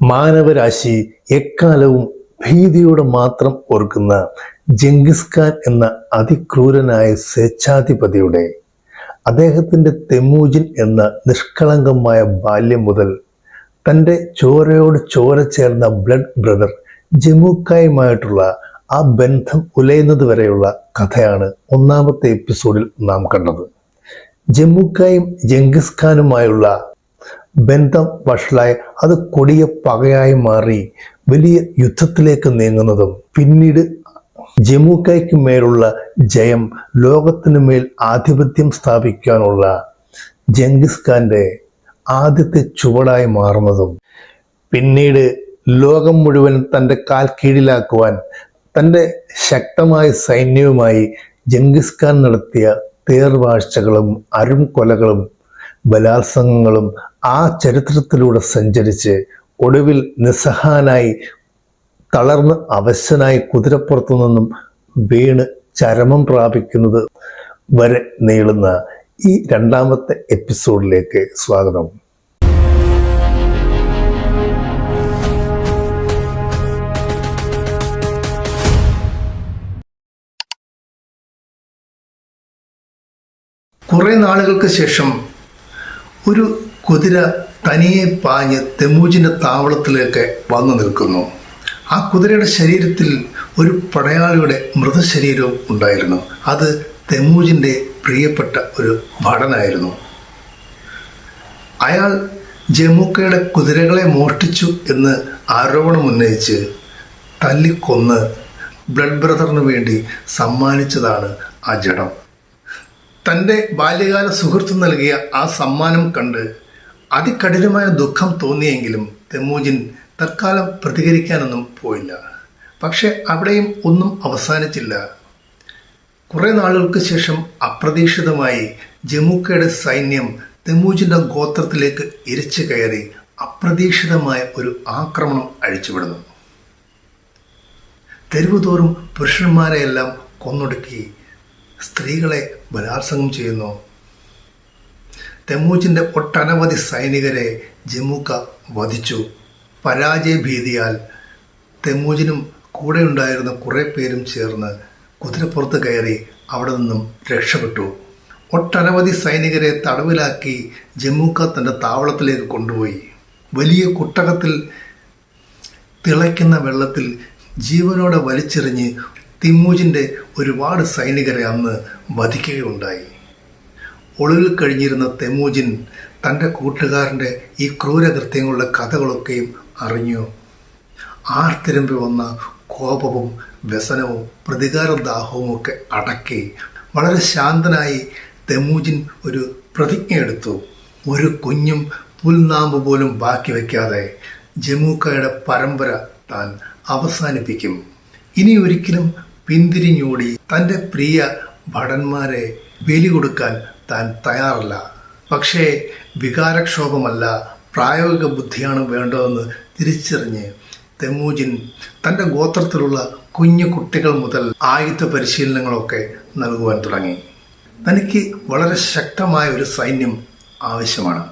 മാനവരാശി എക്കാലവും ഭീതിയോടെ മാത്രം ഓർക്കുന്ന ജംഗിസ് ഖാൻ എന്ന അതിക്രൂരനായ സ്വേച്ഛാധിപതിയുടെ അദ്ദേഹത്തിന്റെ തെമൂജിൻ എന്ന നിഷ്കളങ്കമായ ബാല്യം മുതൽ തന്റെ ചോരയോട് ചോര ചേർന്ന ബ്ലഡ് ബ്രദർ ജമുക്കായുമായിട്ടുള്ള ആ ബന്ധം ഉലയുന്നത് വരെയുള്ള കഥയാണ് ഒന്നാമത്തെ എപ്പിസോഡിൽ നാം കണ്ടത്. ജമ്മുക്കായും ജംഗിസ് ഖാനുമായുള്ള ബന്ധം വഷളായി അത് കൊടിയ പകയായി മാറി വലിയ യുദ്ധത്തിലേക്ക് നീങ്ങുന്നതും. പിന്നീട് ജമ്മുക്കൈക്ക് മേലുള്ള ജയം ലോകത്തിനു മേൽ ആധിപത്യം സ്ഥാപിക്കാനുള്ള ജംഗിസ് ഖാന്റെ ആദ്യത്തെ ചുവടായി മാറുന്നതും. പിന്നീട് ലോകം മുഴുവൻ തന്റെ കാൽ കീഴിലാക്കുവാൻ തന്റെ ശക്തമായ സൈന്യവുമായി ജംഗിസ് ഖാൻ നടത്തിയ തേർവാഴ്ചകളും അരും കൊലകളും ബലാത്സംഗങ്ങളും ആ ചരിത്രത്തിലൂടെ സഞ്ചരിച്ച് ഒടുവിൽ നിസ്സഹാനായി തളർന്ന് അവശനായി കുതിരപ്പുറത്തു നിന്നും വീണ് ചരമം പ്രാപിക്കുന്നത് വരെ നീളുന്ന ഈ രണ്ടാമത്തെ എപ്പിസോഡിലേക്ക് സ്വാഗതം. കുറെ നാളുകൾക്ക് ശേഷം ഒരു കുതിര തനിയെ പാഞ്ഞ് തെമൂജിന്റെ താവളത്തിലേക്ക് വന്നു നിൽക്കുന്നു. ആ കുതിരയുടെ ശരീരത്തിൽ ഒരു പടയാളിയുടെ മൃതശരീരവും ഉണ്ടായിരുന്നു. അത് തെമൂജിന്റെ പ്രിയപ്പെട്ട ഒരു ഭടനായിരുന്നു. അയാൾ ജമുക്കയുടെ കുതിരകളെ മോഷ്ടിച്ചു എന്ന് ആരോപണം ഉന്നയിച്ച് തല്ലിക്കൊന്ന് ബ്ലഡ് ബ്രദറിന് വേണ്ടി സമ്മാനിച്ചതാണ് ആ ജഡം. തന്റെ ബാല്യകാല സുഹൃത്ത് നൽകിയ ആ സമ്മാനം കണ്ട് അതികഠിനമായ ദുഃഖം തോന്നിയെങ്കിലും തെമ്മൂജിൻ തൽക്കാലം പ്രതികരിക്കാനൊന്നും പോയില്ല. പക്ഷെ അവിടെയും ഒന്നും അവസാനിച്ചില്ല. കുറേ നാളുകൾക്ക് ശേഷം അപ്രതീക്ഷിതമായി ജമ്മുക്കയുടെ സൈന്യം തെമ്മൂജിന്റെ ഗോത്രത്തിലേക്ക് ഇരച്ചു കയറി അപ്രതീക്ഷിതമായ ഒരു ആക്രമണം അഴിച്ചുവിടുന്നു. തെരുവുതോറും പുരുഷന്മാരെയെല്ലാം കൊന്നൊടുക്കി സ്ത്രീകളെ ബലാത്സംഗം ചെയ്യുന്നു. തെമൂച്ചിന്റെ ഒട്ടനവധി സൈനികരെ ജമ്മുക്ക വധിച്ചു. പരാജയഭീതിയാൽ തെമൂജിനും കൂടെ ഉണ്ടായിരുന്ന കുറേ പേരും ചേർന്ന് കുതിരപ്പുറത്ത് കയറി അവിടെ നിന്നും രക്ഷപ്പെട്ടു. ഒട്ടനവധി സൈനികരെ തടവിലാക്കി ജമ്മുക്ക തന്റെ താവളത്തിലേക്ക് കൊണ്ടുപോയി. വലിയ കുട്ടകത്തിൽ തിളയ്ക്കുന്ന വെള്ളത്തിൽ ജീവനോടെ വലിച്ചെറിഞ്ഞ് തിമ്മൂജിന്റെ ഒരുപാട് സൈനികരെ അന്ന് വധിക്കുകയുണ്ടായി. ഒളിവിൽ കഴിഞ്ഞിരുന്ന തെമൂജിൻ തന്റെ കൂട്ടുകാരന്റെ ഈ ക്രൂരകൃത്യങ്ങളുടെ കഥകളൊക്കെയും അറിഞ്ഞു. ആർത്തിരമ്പി വന്ന കോപവും വ്യസനവും പ്രതികാര ദാഹവും ഒക്കെ അടക്കി വളരെ ശാന്തനായി തെമൂജിൻ ഒരു പ്രതിജ്ഞ എടുത്തു. ഒരു കുഞ്ഞും പുൽനാമ്പ് പോലും ബാക്കി വയ്ക്കാതെ ജമൂക്കയുടെ പരമ്പര താൻ അവസാനിപ്പിക്കും. ഇനി ഒരിക്കലും പിന്തിരിഞ്ഞോടി തന്റെ പ്രിയ ഭടന്മാരെ ബലി കൊടുക്കാൻ താൻ തയ്യാറല്ല. പക്ഷേ വികാരക്ഷോഭമല്ല പ്രായോഗിക ബുദ്ധിയാണ് വേണ്ടതെന്ന് തിരിച്ചറിഞ്ഞ് തെമൂജിൻ തന്റെ ഗോത്രത്തിലുള്ള കുഞ്ഞു കുട്ടികൾ മുതൽ ആയുധ പരിശീലനങ്ങളൊക്കെ നൽകുവാൻ തുടങ്ങി. തനിക്ക് വളരെ ശക്തമായ ഒരു സൈന്യം ആവശ്യമാണ്.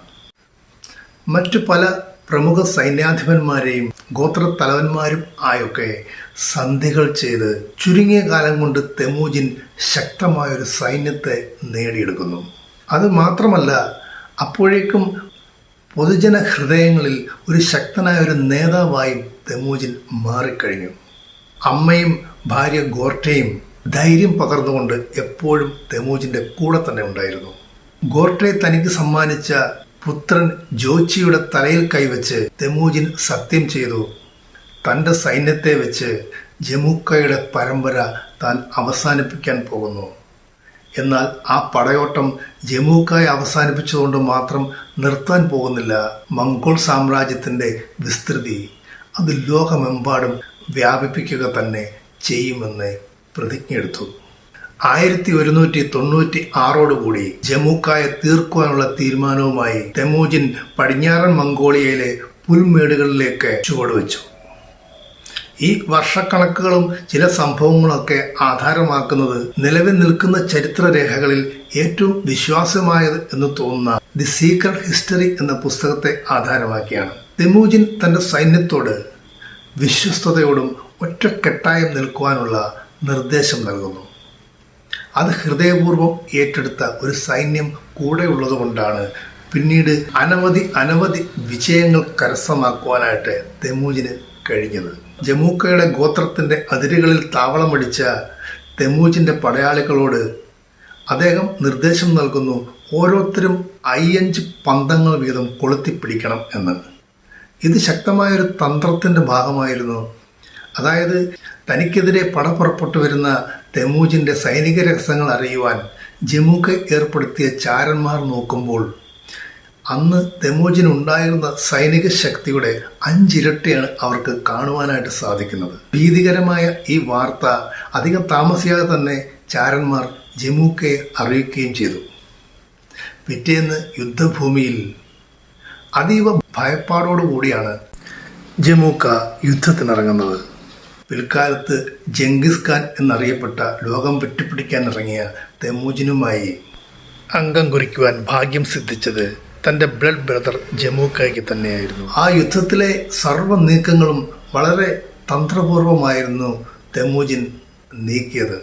മറ്റു പല പ്രമുഖ സൈന്യാധിപന്മാരെയും ഗോത്രത്തലവന്മാരും ആയൊക്കെ സന്ധികൾ ചെയ്ത് ചുരുങ്ങിയ കാലം കൊണ്ട് തെമൂജിൻ ശക്തമായൊരു സൈന്യത്തെ നേടിയെടുക്കുന്നു. അത് മാത്രമല്ല അപ്പോഴേക്കും പൊതുജന ഹൃദയങ്ങളിൽ ഒരു ശക്തനായ ഒരു നേതാവായും തെമൂജിൻ മാറിക്കഴിഞ്ഞു. അമ്മയും ഭാര്യ ഗോർട്ടയും ധൈര്യം പകർന്നുകൊണ്ട് എപ്പോഴും തെമൂജിന്റെ കൂടെ തന്നെ ഉണ്ടായിരുന്നു. ഗോർട്ടെ തനിക്ക് സമ്മാനിച്ച പുത്രൻ ജോച്ചിയുടെ തലയിൽ കൈവച്ച് തെമൂജിൻ സത്യം ചെയ്തു. തന്റെ സൈന്യത്തെ വെച്ച് ജമുക്കയുടെ പരമ്പര താൻ അവസാനിപ്പിക്കാൻ പോകുന്നു. എന്നാൽ ആ പടയോട്ടം ജമുക്കായി അവസാനിപ്പിച്ചുകൊണ്ട് മാത്രം നിർത്താൻ പോകുന്നില്ല. മംഗോൾ സാമ്രാജ്യത്തിന്റെ വിസ്തൃതി അത് ലോകമെമ്പാടും വ്യാപിപ്പിക്കുക തന്നെ ചെയ്യുമെന്ന് പ്രതിജ്ഞയെടുത്തു. ആയിരത്തി ഒരുന്നൂറ്റി തൊണ്ണൂറ്റി ആറോടുകൂടി ജമുക്കായെ തീർക്കുവാനുള്ള തീരുമാനവുമായി തെമൂജിൻ പടിഞ്ഞാറൻ മംഗോളിയയിലെ പുൽമേടുകളിലേക്ക് ചുവടുവെച്ചു. ഈ വർഷക്കണക്കുകളും ചില സംഭവങ്ങളൊക്കെ ആധാരമാക്കുന്നത് നിലവിൽ നിൽക്കുന്ന ചരിത്രരേഖകളിൽ ഏറ്റവും വിശ്വാസമായത് എന്ന് തോന്നുന്ന ദി സീക്രട്ട് ഹിസ്റ്ററി എന്ന പുസ്തകത്തെ ആധാരമാക്കിയാണ്. തെമൂജിൻ തന്റെ സൈന്യത്തോട് വിശ്വസ്തയോടും ഒറ്റക്കെട്ടായം നിൽക്കുവാനുള്ള നിർദ്ദേശം നൽകുന്നു. അത് ഹൃദയപൂർവം ഏറ്റെടുത്ത ഒരു സൈന്യം കൂടെയുള്ളതുകൊണ്ടാണ് പിന്നീട് അനവധി അനവധി വിജയങ്ങൾ കരസ്ഥമാക്കുവാനായിട്ട് തെമൂജിന് കഴിഞ്ഞത്. ജമൂക്കയുടെ ഗോത്രത്തിന്റെ അതിരുകളിൽ താവളമടിച്ച തെമൂജിന്റെ പടയാളികളോട് അദ്ദേഹം നിർദ്ദേശം നൽകുന്നു ഓരോരുത്തരും അയ്യഞ്ച് പന്തങ്ങൾ വീതം കൊളുത്തിപ്പിടിക്കണം എന്ന്. ഇത് ശക്തമായൊരു തന്ത്രത്തിന്റെ ഭാഗമായിരുന്നു. അതായത് തനിക്കെതിരെ പട പുറപ്പെട്ടു വരുന്ന തെമൂജിന്റെ സൈനിക രഹസ്യങ്ങൾ അറിയുവാൻ ജമുക്ക് ഏർപ്പെടുത്തിയ ചാരന്മാർ നോക്കുമ്പോൾ അന്ന് തെമോജിനുണ്ടായിരുന്ന സൈനിക ശക്തിയുടെ അഞ്ചിരട്ടിയാണ് അവർക്ക് കാണുവാനായിട്ട് സാധിക്കുന്നത്. ഭീതികരമായ ഈ വാർത്ത അധികം താമസിയാതെ തന്നെ ചാരന്മാർ ജമ്മുക്കെ അറിയിക്കുകയും ചെയ്തു. പിറ്റേന്ന് യുദ്ധഭൂമിയിൽ അതീവ ഭയപ്പാടോടുകൂടിയാണ് ജമൂക്ക യുദ്ധത്തിനിറങ്ങുന്നത്. പിൽക്കാലത്ത് ജംഗിസ് ഖാൻ എന്നറിയപ്പെട്ട ലോകം വെട്ടിപ്പിടിക്കാൻ ഇറങ്ങിയ തെമൂജിനുമായി അംഗം കുറിക്കുവാൻ ഭാഗ്യം സിദ്ധിച്ചത് തന്റെ ബ്ലഡ് ബ്രദർ ജമൂക്കായ്ക്ക് തന്നെയായിരുന്നു. ആ യുദ്ധത്തിലെ സർവ നീക്കങ്ങളും വളരെ തന്ത്രപൂർവമായിരുന്നു തെമൂജിൻ നീക്കിയത്.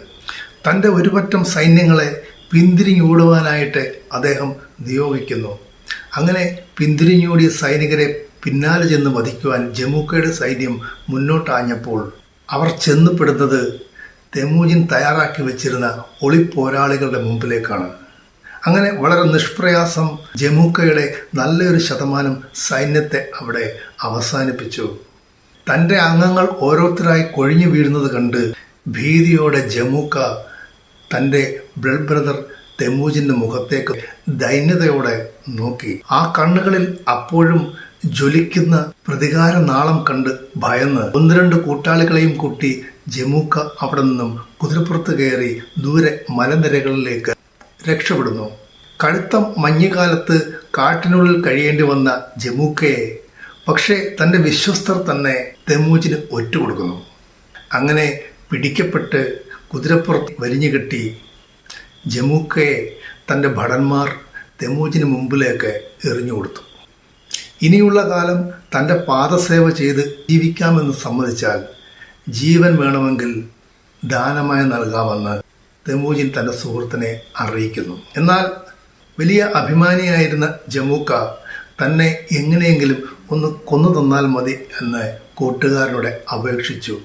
തന്റെ ഒരുപറ്റം സൈന്യങ്ങളെ പിന്തിരിഞ്ഞോടുവാനായിട്ട് അദ്ദേഹം നിയോഗിക്കുന്നു. അങ്ങനെ പിന്തിരിഞ്ഞോടിയ സൈനികരെ പിന്നാലെ ചെന്ന് വധിക്കുവാൻ ജമുക്കയുടെ സൈന്യം മുന്നോട്ടാഞ്ഞപ്പോൾ അവർ ചെന്നപ്പെടുന്നത് തെമൂജിൻ തയ്യാറാക്കി വെച്ചിരുന്ന ഒളിപ്പോരാളികളുടെ മുമ്പിലേക്കാണ്. അങ്ങനെ വളരെ നിഷ്പ്രയാസം ജമൂക്കയുടെ നല്ലൊരു ശതമാനം സൈന്യത്തെ അവിടെ അവസാനിപ്പിച്ചു. തന്റെ അംഗങ്ങൾ ഓരോരുത്തരായി കൊഴിഞ്ഞു വീഴുന്നത് കണ്ട് ഭീതിയോടെ ജമൂക്ക തന്റെ ബ്ലഡ് ബ്രദർ തെമൂജിന്റെ മുഖത്തേക്ക് ദൈന്യതയോടെ നോക്കി. ആ കണ്ണുകളിൽ അപ്പോഴും ജ്വലിക്കുന്ന പ്രതികാര നാളം കണ്ട് ഭയന്ന്. ഒന്ന് രണ്ട് കൂട്ടാളികളെയും കൂട്ടി ജമൂക്ക അവിടെ നിന്നും കുതിരപ്പുറത്ത് കയറി ദൂരെ മലനിരകളിലേക്ക് രക്ഷപ്പെടുന്നു. കടുത്ത മഞ്ഞുകാലത്ത് കാട്ടിനുള്ളിൽ കഴിയേണ്ടി വന്ന ജമൂക്കയെ പക്ഷേ തന്റെ വിശ്വസ്തർ തന്നെ തെമൂജിന് ഒറ്റ കൊടുക്കുന്നു അങ്ങനെ പിടിക്കപ്പെട്ട് കുതിരപ്പുറത്ത് വലിഞ്ഞു കെട്ടി ജമൂക്കയെ തന്റെ ഭടന്മാർ തെമൂജിന് മുമ്പിലേക്ക് എറിഞ്ഞു കൊടുത്തു. ഇനിയുള്ള കാലം തന്റെ പാദസേവ ചെയ്ത് ജീവിക്കാമെന്ന് സമ്മതിച്ചാൽ ജീവൻ വേണമെങ്കിൽ ദാനമായി നൽകാമെന്ന് തെമൂജിൻ തന്റെ സുഹൃത്തിനെ അറിയിക്കുന്നു. എന്നാൽ വലിയ അഭിമാനിയായിരുന്ന ജമൂക്ക തന്നെ എങ്ങനെയെങ്കിലും ഒന്ന് കൊന്നു തന്നാൽ മതി എന്ന് കൂട്ടുകാരനോട് അപേക്ഷിച്ചു.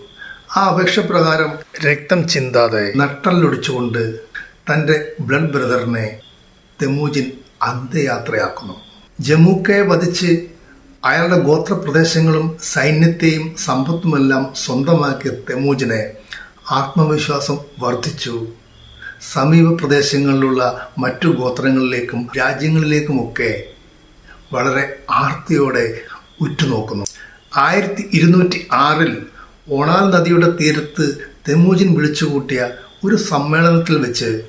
ആ അപേക്ഷ പ്രകാരം രക്തം ചിന്താതെ നട്ടല്ലൊടിച്ചുകൊണ്ട് തന്റെ ബ്ലഡ് ബ്രദറിനെ തെമൂജിൻ അന്ത്യയാത്രയാക്കുന്നു. ജമൂക്കയെ വധിച്ച് അയാളുടെ ഗോത്രപ്രദേശങ്ങളും സൈന്യത്തെയും സമ്പത്തുമെല്ലാം സ്വന്തമാക്കിയ തെമൂജിനെ ആത്മവിശ്വാസം വർദ്ധിച്ചു. സമീപ പ്രദേശങ്ങളിലുള്ള മറ്റു ഗോത്രങ്ങളിലേക്കും രാജ്യങ്ങളിലേക്കുമൊക്കെ വളരെ ആർത്തിയോടെ ഉറ്റുനോക്കുന്നു. ആയിരത്തി ഇരുന്നൂറ്റി ആറിൽ ഓണാൽ നദിയുടെ തീരത്ത് തെമൂജിൻ വിളിച്ചുകൂട്ടിയ ഒരു സമ്മേളനത്തിൽ വെച്ച്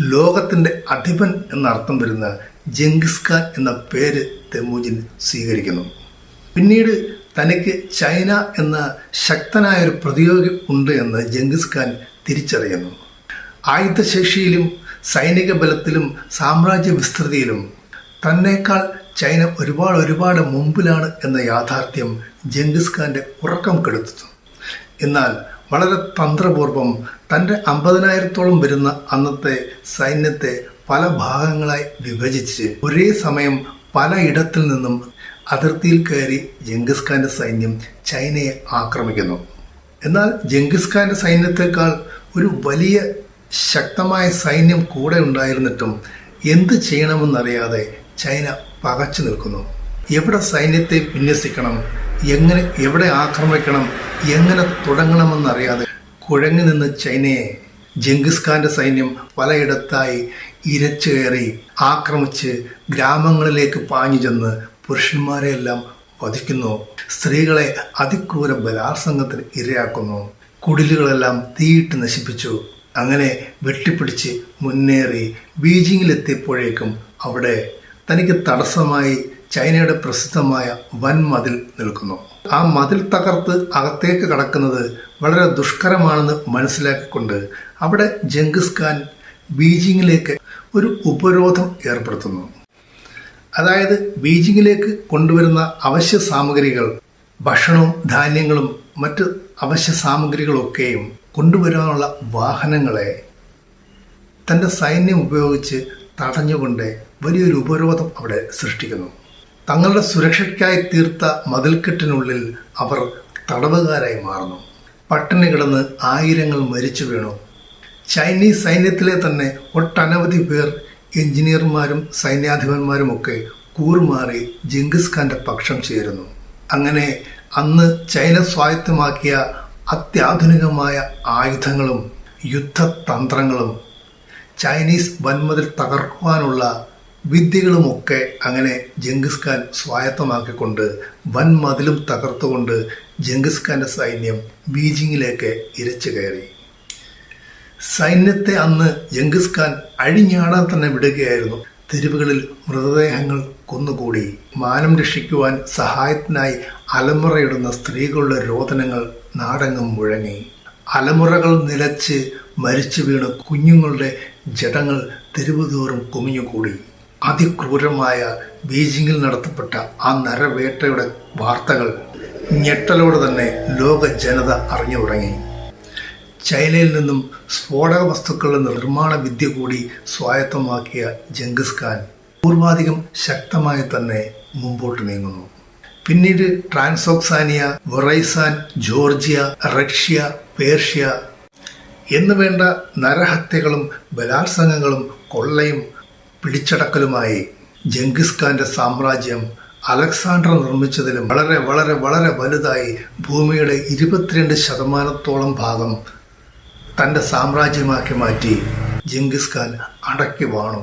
ലോകത്തിന്റെ അധിപൻ എന്നർത്ഥം വരുന്ന ജംഗിസ് ഖാൻ എന്ന പേര് തെമൂജിൻ സ്വീകരിക്കുന്നു. പിന്നീട് തനിക്ക് ചൈന എന്ന ശക്തനായ ഒരു പ്രതിയോഗി ഉണ്ട് എന്ന് ജംഗിസ് ഖാൻ തിരിച്ചറിയുന്നു. ആയുധശേഷിയിലും സൈനിക ബലത്തിലും സാമ്രാജ്യ വിസ്തൃതിയിലും തന്നേക്കാൾ ചൈന ഒരുപാട് ഒരുപാട് മുമ്പിലാണ് എന്ന യാഥാർത്ഥ്യം ജംഗിസ് ഖാന്റെ ഉറക്കം കെടുത്തുന്നു. എന്നാൽ വളരെ തന്ത്രപൂർവം തന്റെ അമ്പതിനായിരത്തോളം വരുന്ന അന്നത്തെ സൈന്യത്തെ പല ഭാഗങ്ങളായി വിഭജിച്ച് ഒരേ സമയം പലയിടത്തിൽ നിന്നും അതിർത്തിയിൽ കയറി ജംഗിസ് ഖാന്റെ സൈന്യം ചൈനയെ ആക്രമിക്കുന്നു. എന്നാൽ ജംഗിസ് ഖാന്റെ സൈന്യത്തെക്കാൾ ഒരു വലിയ ശക്തമായ സൈന്യം കൂടെ ഉണ്ടായിരുന്നിട്ടും എന്ത് ചെയ്യണമെന്നറിയാതെ ചൈന പകച്ചു നിൽക്കുന്നു. എവിടെ സൈന്യത്തെ വിന്യസിക്കണം എങ്ങനെ എവിടെ ആക്രമിക്കണം എങ്ങനെ തുടങ്ങണമെന്നറിയാതെ കുഴങ്ങി നിന്ന് ചൈനയെ ജംഗിസ് ഖാന്റെ സൈന്യം പലയിടത്തായി ഇരച്ചു കയറി ആക്രമിച്ച് ഗ്രാമങ്ങളിലേക്ക് പാഞ്ഞു ചെന്ന് പുരുഷന്മാരെയെല്ലാം വധിക്കുന്നു. സ്ത്രീകളെ അതിക്രൂര ബലാത്സംഗത്തിന് ഇരയാക്കുന്നു. കുടിലുകളെല്ലാം തീയിട്ട് നശിപ്പിച്ചു. അങ്ങനെ വെട്ടിപ്പിടിച്ച് മുന്നേറി ബീജിങ്ങിലെത്തിയപ്പോഴേക്കും അവിടെ തനിക്ക് തടസ്സമായി ചൈനയുടെ പ്രസിദ്ധമായ വൻ മതിൽ നിൽക്കുന്നു. ആ മതിൽ തകർത്ത് അകത്തേക്ക് കടക്കുന്നത് വളരെ ദുഷ്കരമാണെന്ന് മനസ്സിലാക്കിക്കൊണ്ട് അവിടെ ജംഗിസ് ഖാൻ ബീജിങ്ങിലേക്ക് ഒരു ഉപരോധം ഏർപ്പെടുത്തുന്നു. അതായത് ബീജിങ്ങിലേക്ക് കൊണ്ടുവരുന്ന അവശ്യ സാമഗ്രികൾ ഭക്ഷണവും ധാന്യങ്ങളും മറ്റ് അവശ്യ സാമഗ്രികളൊക്കെയും കൊണ്ടുവരാനുള്ള വാഹനങ്ങളെ തന്റെ സൈന്യം ഉപയോഗിച്ച് തടഞ്ഞുകൊണ്ട് വലിയൊരു ഉപരോധം അവിടെ സൃഷ്ടിക്കുന്നു. തങ്ങളുടെ സുരക്ഷയ്ക്കായി തീർത്ത മതിൽക്കെട്ടിനുള്ളിൽ അവർ തടവുകാരായി മാറുന്നു. പട്ടിണി കിടന്ന് ആയിരങ്ങൾ മരിച്ചു വീണു. ചൈനീസ് സൈന്യത്തിലെ തന്നെ ഒട്ടനവധി പേർ എഞ്ചിനീയർമാരും സൈന്യാധിപന്മാരും ഒക്കെ കൂറുമാറി ജിങ്കിസ് ഖാന്റെ പക്ഷം ചേരുന്നു. അങ്ങനെ അന്ന് ചൈന സ്വായത്തമാക്കിയ അത്യാധുനികമായ ആയുധങ്ങളും യുദ്ധതന്ത്രങ്ങളും ചൈനീസ് വൻമതിൽ തകർക്കുവാനുള്ള വിദ്യകളുമൊക്കെ അങ്ങനെ ജംഗിസ് ഖാൻ സ്വായത്തമാക്കിക്കൊണ്ട് വൻമതിലും തകർത്തുകൊണ്ട് ജംഗിസ് ഖാന്റെ സൈന്യം ബീജിങ്ങിലേക്ക് ഇരച്ചു കയറി. സൈന്യത്തെ അന്ന് ജംഗിസ് ഖാൻ അഴിഞ്ഞാടാൻ തന്നെ വിടുകയായിരുന്നു. തെരുവുകളിൽ മൃതദേഹങ്ങൾ കൊന്നുകൂടി. മാനം രക്ഷിക്കുവാൻ സഹായത്തിനായി അലമുറയിടുന്ന സ്ത്രീകളുടെ രോദനങ്ങൾ നാടെങ്ങും മുഴങ്ങി അലമുറകൾ നിലച്ച് മരിച്ചു വീണ് കുഞ്ഞുങ്ങളുടെ ജഡങ്ങൾ തെരുവുതോറും കുമിഞ്ഞുകൂടി. അതിക്രൂരമായ ബീജിങ്ങിൽ നടത്തപ്പെട്ട ആ നരവേട്ടയുടെ വാർത്തകൾ ഞെട്ടലോടെ തന്നെ ലോക ജനത അറിഞ്ഞു തുടങ്ങി. ചൈനയിൽ നിന്നും സ്ഫോടക വസ്തുക്കളുടെ നിർമ്മാണ വിദ്യ കൂടി സ്വായത്തമാക്കിയ ജംഗിസ് ഖാൻ പൂർവാധികം ശക്തമായി തന്നെ മുമ്പോട്ട് നീങ്ങുന്നു. പിന്നീട് ട്രാൻസോക്സാനിയ വൊറൈസാൻ ജോർജിയ റഷ്യ പേർഷ്യ എന്നുവേണ്ട നരഹത്യകളും ബലാത്സംഗങ്ങളും കൊള്ളയും പിടിച്ചടക്കലുമായി ജംഗിസ് ഖാന്റെ സാമ്രാജ്യം അലക്സാണ്ടർ നിർമ്മിച്ചതിലും വളരെ വളരെ വളരെ വലുതായി ഭൂമിയുടെ ഇരുപത്തിരണ്ട് ശതമാനത്തോളം ഭാഗം തന്റെ സാമ്രാജ്യമാക്കി മാറ്റി ജംഗിസ് ഖാൻ അടക്കി വാണു.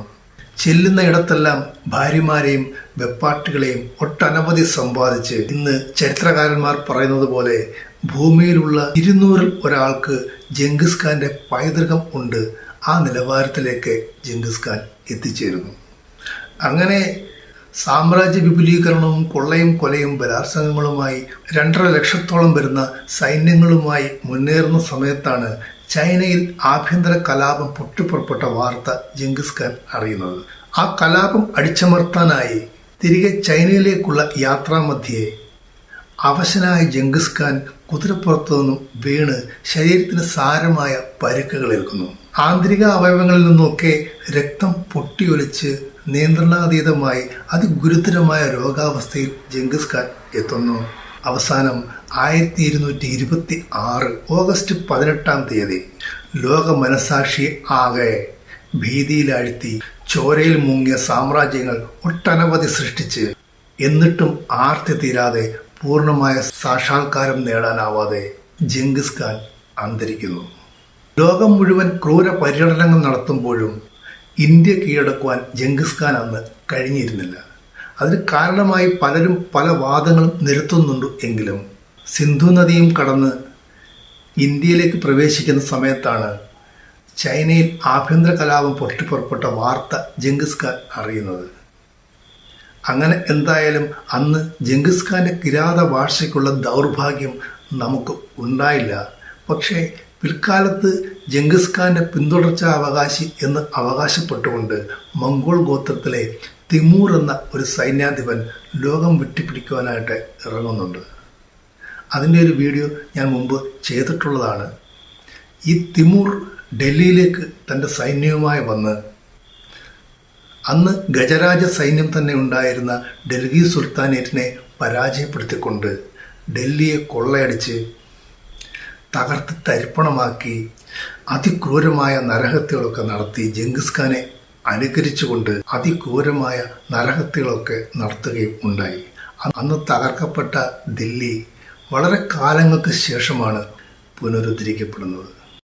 ചെല്ലുന്ന ഇടത്തെല്ലാം ഭാര്യമാരെയും വെപ്പാട്ടുകളെയും ഒട്ടനവധി സമ്പാദിച്ച് ഇന്ന് ചരിത്രകാരന്മാർ പറയുന്നത് പോലെ ഭൂമിയിലുള്ള ഇരുന്നൂറിൽ ഒരാൾക്ക് ജംഗിസ് ഖാന്റെ പൈതൃകം ഉണ്ട്. ആ നിലവാരത്തിലേക്ക് ജംഗിസ് ഖാൻ എത്തിച്ചേരുന്നു. അങ്ങനെ സാമ്രാജ്യ വിപുലീകരണവും കൊള്ളയും കൊലയും ബലാത്സംഗങ്ങളുമായി രണ്ടര ലക്ഷത്തോളം വരുന്ന സൈന്യങ്ങളുമായി മുന്നേറുന്ന സമയത്താണ് ചൈനയിൽ ആഭ്യന്തര കലാപം പൊട്ടിപ്പുറപ്പെട്ട വാർത്ത ജംഗിസ് ഖാൻ അറിയുന്നത്. ആ കലാപം അടിച്ചമർത്താനായി തിരികെ ചൈനയിലേക്കുള്ള യാത്രാമധ്യേ അവശനായ ജംഗിസ് ഖാൻ കുതിരപ്പുറത്തു നിന്നും വീണ് ശരീരത്തിന് സാരമായ പരിക്കുകൾ ഏൽക്കുന്നു ആന്തരിക അവയവങ്ങളിൽ നിന്നൊക്കെ രക്തം പൊട്ടിയൊലിച്ച് നിയന്ത്രണാതീതമായി അതിഗുരുതരമായ രോഗാവസ്ഥയിൽ ജംഗിസ് ഖാൻ എത്തുന്നു. അവസാനം ആയിരത്തി ഇരുന്നൂറ്റി ഇരുപത്തി ആറ് ഓഗസ്റ്റ് പതിനെട്ടാം തീയതി ലോക മനസാക്ഷി ആകെ ഭീതിയിലാഴ്ത്തി ചോരയിൽ മുങ്ങിയ സാമ്രാജ്യങ്ങൾ ഒട്ടനവധി സൃഷ്ടിച്ച്. എന്നിട്ടും ആർത്തി തീരാതെ പൂർണമായ സാക്ഷാത്കാരം നേടാനാവാതെ ജംഗിസ് ഖാൻ അന്തരിക്കുന്നു. ലോകം മുഴുവൻ ക്രൂര പര്യടനങ്ങൾ നടത്തുമ്പോഴും ഇന്ത്യ കീഴടക്കുവാൻ ജംഗിസ് ഖാൻ അന്ന് കഴിഞ്ഞിരുന്നില്ല. അതിന് കാരണമായി പലരും പല വാദങ്ങളും നിരത്തുന്നുണ്ട് എങ്കിലും സിന്ധു നദിയും കടന്ന് ഇന്ത്യയിലേക്ക് പ്രവേശിക്കുന്ന സമയത്താണ് ചൈനയിൽ ആഭ്യന്തര കലാപം പൊട്ടിപ്പുറപ്പെട്ട വാർത്ത ജംഗിസ് ഖാൻ അറിയുന്നത്. അങ്ങനെ എന്തായാലും അന്ന് ജംഗിസ് ഖാന്റെ കിരാത ഭാഷയ്ക്കുള്ള ദൗർഭാഗ്യം നമുക്ക് ഉണ്ടായില്ല. പക്ഷേ പിൽക്കാലത്ത് ജംഗിസ് ഖാന്റെ പിന്തുടർച്ചാ അവകാശി എന്ന് അവകാശപ്പെട്ടുകൊണ്ട് മംഗോൾ ഗോത്രത്തിലെ തിമൂർ എന്ന ഒരു സൈന്യാധിപൻ ലോകം വെട്ടിപ്പിടിക്കുവാനായിട്ട് ഇറങ്ങുന്നുണ്ട്. അതിന്റെ ഒരു വീഡിയോ ഞാൻ മുമ്പ് ചെയ്തിട്ടുള്ളതാണ്. ഈ തിമൂർ ഡൽഹിയിലേക്ക് തന്റെ സൈന്യവുമായി വന്ന് അന്ന് ഗജരാജ സൈന്യം തന്നെ ഉണ്ടായിരുന്ന ഡൽഹി സുൽത്താനേറ്റിനെ പരാജയപ്പെടുത്തിക്കൊണ്ട് ഡൽഹിയെ കൊള്ളയടിച്ച് തകർത്ത് തരിപ്പണമാക്കി അതിക്രൂരമായ നരഹത്യകളൊക്കെ നടത്തി ജംഗിസ് ഖാനെ അനുകരിച്ചുകൊണ്ട് അതിക്രൂരമായ നരഹത്യകളൊക്കെ നടത്തുകയും ഉണ്ടായി. അന്ന് തകർക്കപ്പെട്ട ദില്ലി വളരെ കാലങ്ങൾക്ക് ശേഷമാണ് പുനരുദ്ധരിക്കപ്പെടുന്നത്.